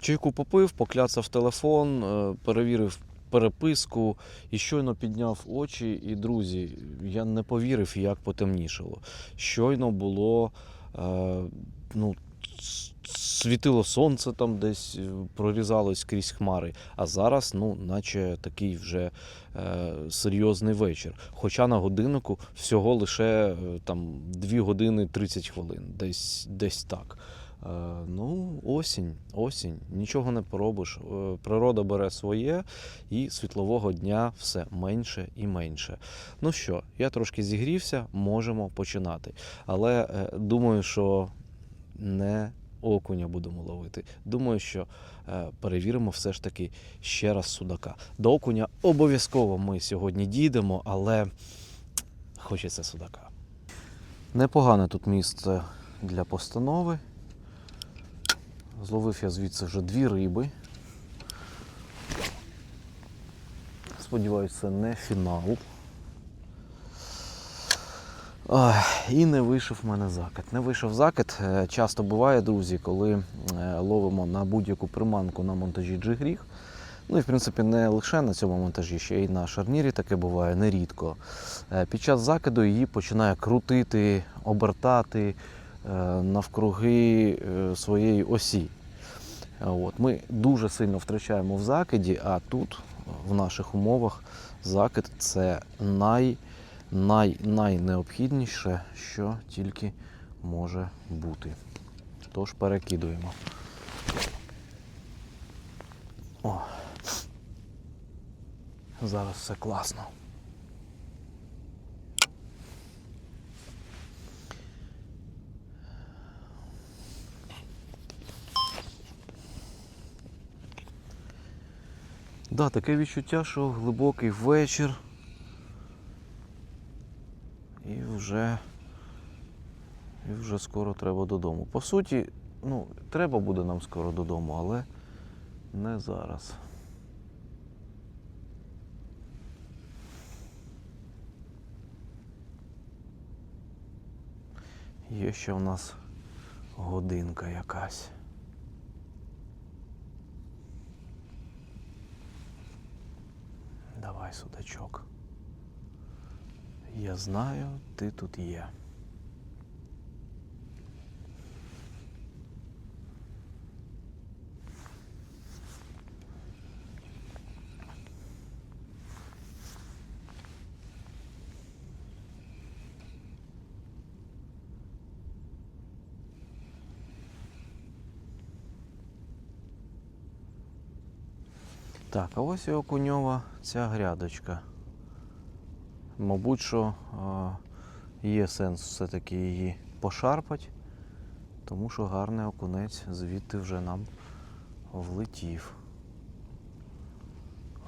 Чайку попив, покляцав телефон, е, перевірив переписку і щойно підняв очі. І, друзі, я не повірив, як потемнішало. Щойно було. Е, ну, світило сонце там десь е, прорізалось крізь хмари. А зараз, ну, наче такий вже е, серйозний вечір. Хоча на годиннику всього лише е, там 2 години 30 хвилин, десь, десь так. Е, Ну, осінь, осінь, нічого не поробиш. Е, Природа бере своє, і світлового дня все менше і менше. Ну що, я трошки зігрівся, можемо починати. Але е, думаю, що не окуня будемо ловити. Думаю, що перевіримо все ж таки ще раз судака. До окуня обов'язково ми сьогодні дійдемо, але хочеться судака. Непогане тут місце для постанови. Зловив я звідси вже дві риби. Сподіваюся, це не фінал. І не вийшов в мене закид. Не вийшов закид. Е, Часто буває, друзі, коли е, ловимо на будь-яку приманку на монтажі джигріг. Ну і в принципі не лише на цьому монтажі, ще й на шарнірі таке буває нерідко. Е, Під час закиду її починає крутити, обертати навкруги е, своєї осі. Е, От. Ми дуже сильно втрачаємо в закиді, а тут, в наших умовах, закид це най, най, найнеобхідніше, що тільки може бути. Тож перекидуємо. О. Зараз все класно. Да, таке відчуття, що глибокий вечір. І вже, і вже скоро треба додому. По суті, ну, треба буде нам скоро додому, але не зараз. Є ще в нас годинка якась. Давай, судачок. Я знаю, ти тут є. Так, а ось і окуньова ця грядочка. Мабуть, що е, є сенс все-таки її пошарпати, тому що гарний окунець звідти вже нам влетів.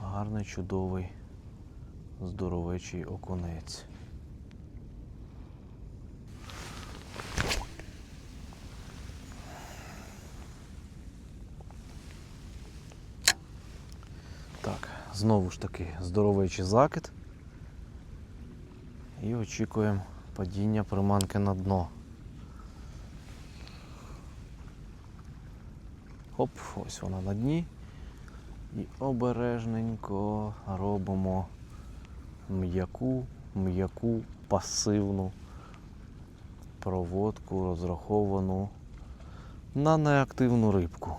Гарний, чудовий, здоровечий окунець. Так, знову ж таки здоровечий закид. І очікуємо падіння приманки на дно. Хоп, ось вона на дні. І обережненько робимо м'яку, м'яку пасивну проводку, розраховану на неактивну рибку.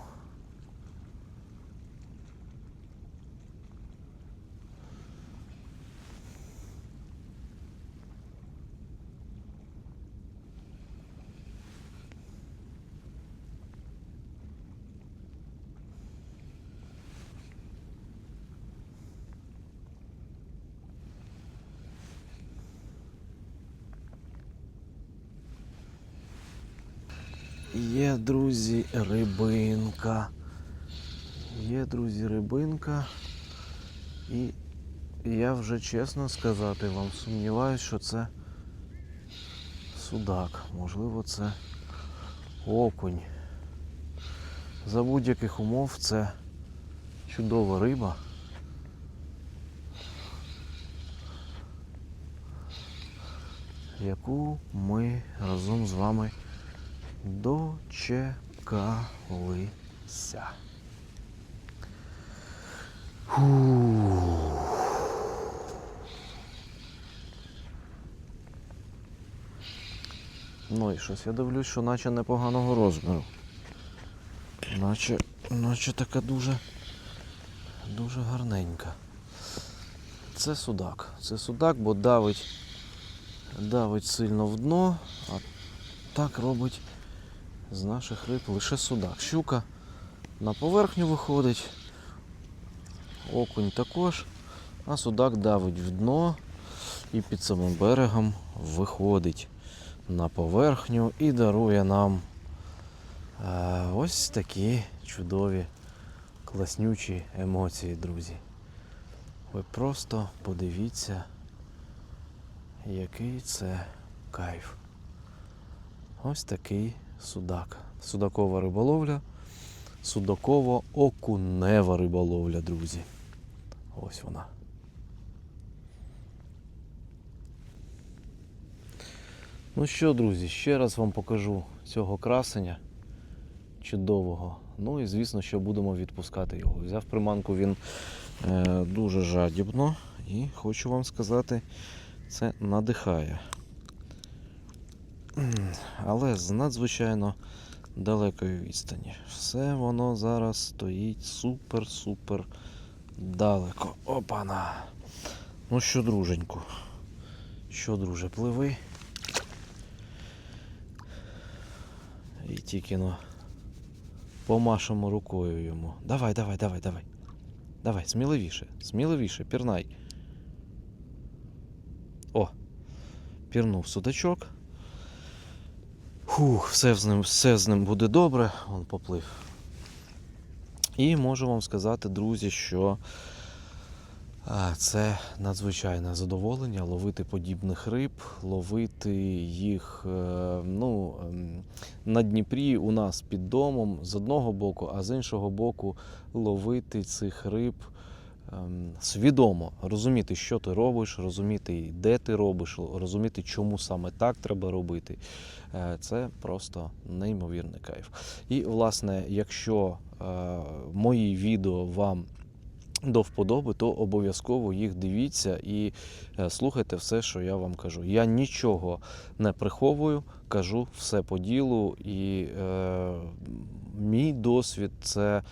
Є, друзі, рибинка. Є, друзі, рибинка. І я вже чесно сказати вам сумніваюся, що це судак. Можливо, це окунь. За будь-яких умов це чудова риба. Яку ми разом з вами дочекалися. Ну і щось я дивлюсь, що наче непоганого розміру. Наче, наче така дуже, дуже гарненька. Це судак. Це судак, бо давить, давить сильно в дно, а так робить з наших риб лише судак. Щука на поверхню виходить, окунь також, а судак давить в дно і під самим берегом виходить на поверхню і дарує нам е, ось такі чудові, класнючі емоції, друзі. Ви просто подивіться, який це кайф. Ось такий судак. Судакова риболовля, судаково-окунева риболовля, друзі. Ось вона. Ну що, друзі, ще раз вам покажу цього красення чудового. Ну і звісно, що будемо відпускати його. Взяв приманку він е, дуже жадібно і хочу вам сказати, це надихає. Але з надзвичайно далекої відстані. Все воно зараз стоїть супер-супер далеко. Опана. Ну що, друженьку? Що, друже, пливи? І тільки ну, помашемо рукою йому. Давай, давай, давай, давай. Давай, сміливіше, сміливіше, пірнай. О, пірнув судачок. Фух, все з ним, все з ним буде добре, он поплив. І можу вам сказати, друзі, що це надзвичайне задоволення ловити подібних риб, ловити їх е, ну, ем, на Дніпрі у нас під домом з одного боку, а з іншого боку ловити цих риб свідомо, розуміти, що ти робиш, розуміти, де ти робиш, розуміти, чому саме так треба робити. Е, Це просто неймовірний кайф. І, власне, якщо е, мої відео вам до вподоби, то обов'язково їх дивіться і е, слухайте все, що я вам кажу. Я нічого не приховую, кажу все по ділу, і е, мій досвід це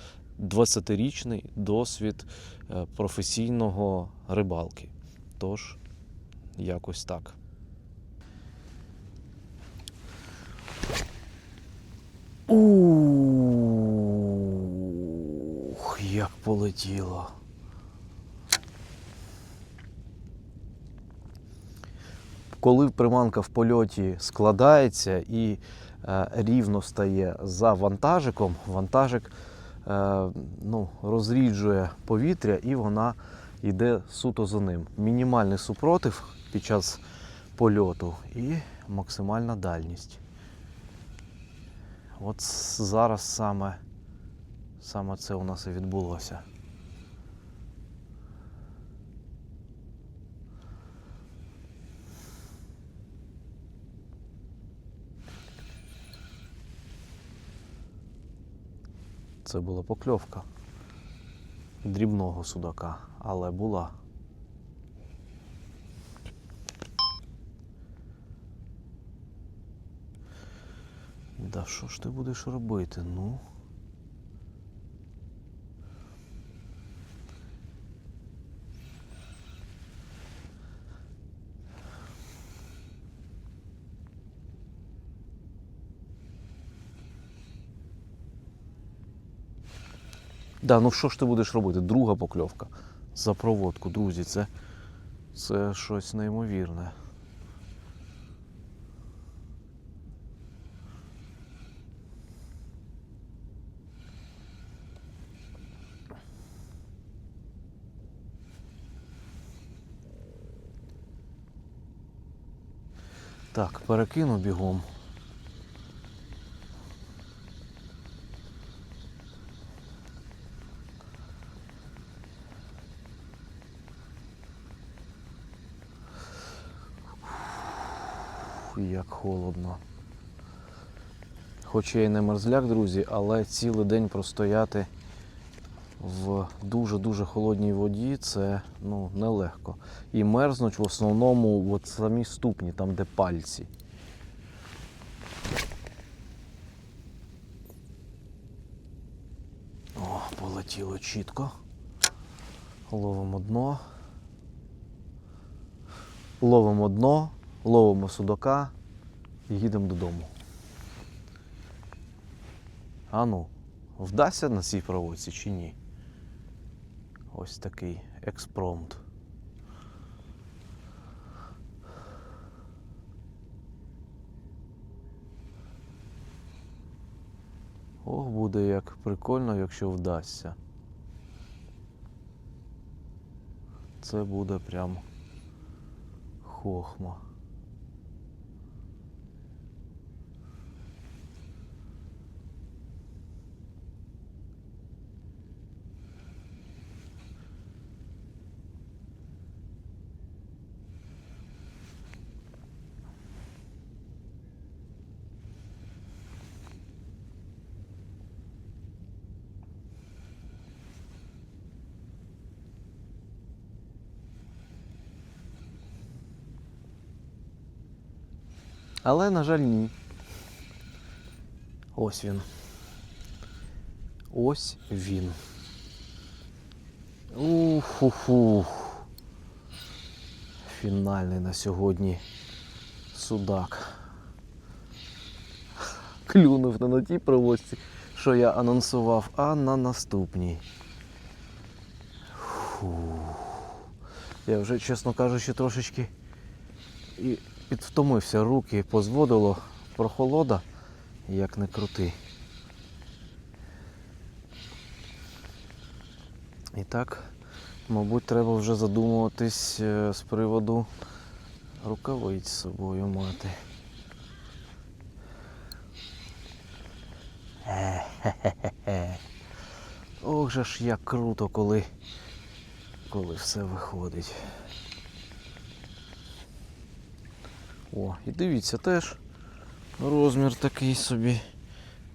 20-річний досвід е, професійного рибалки. Тож, якось так. Ух, як полетіло. Коли приманка в польоті складається і е, рівно стає за вантажиком, вантажик ну, розріджує повітря і вона йде суто за ним. Мінімальний супротив під час польоту і максимальна дальність. От зараз саме, саме це у нас і відбулося. Це була покльовка дрібного судака, але була. Да що ж ти будеш робити? Ну. Да, ну що ж ти будеш робити? Друга покльовка за проводку, друзі, це, це щось неймовірне. Так, перекину бігом. Як холодно. Хоч я і не мерзляк, друзі, але цілий день простояти в дуже-дуже холодній воді це ну, нелегко. І мерзнуть в основному от самі ступні, там де пальці. О, полетіло чітко. Ловимо дно. Ловимо дно, ловимо судака і їдемо додому. А ну, вдасться на цій проводці чи ні? Ось такий експромт. Ох, буде як прикольно, якщо вдасться. Це буде прям хохма. Але, на жаль, ні. Ось він. Ось він. Ух-ху-хух. Фінальний на сьогодні судак. Клюнув не на тій проводці, що я анонсував, а на наступній. Фух. Я вже, чесно кажучи, трошечки і підвтомився, руки позводило прохолода, як не крути. І так, мабуть, треба вже задумуватись е, з приводу рукавиць з собою мати. Ох же ж як круто, коли, коли все виходить. О, і дивіться, теж розмір такий собі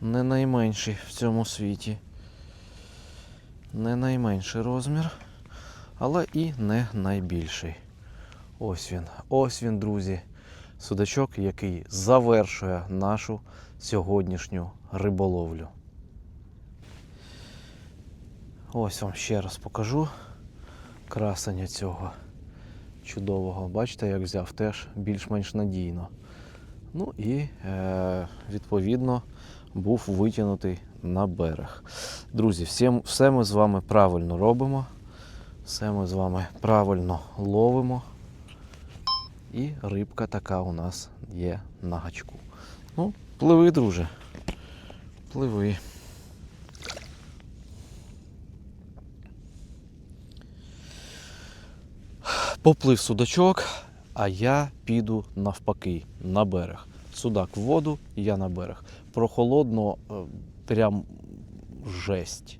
не найменший в цьому світі. Не найменший розмір, але і не найбільший. Ось він, ось він, друзі. Судачок, який завершує нашу сьогоднішню риболовлю. Ось вам ще раз покажу красення цього чудового. Бачите, як взяв теж більш-менш надійно. Ну і е, відповідно був витягнутий на берег. Друзі, всім, все ми з вами правильно робимо. Все ми з вами правильно ловимо. І рибка така у нас є на гачку. Ну, пливи, друже. Пливи. Поплив судачок, а я піду навпаки на берег. Судак в воду, я на берег. Прохолодно, е, прям жесть.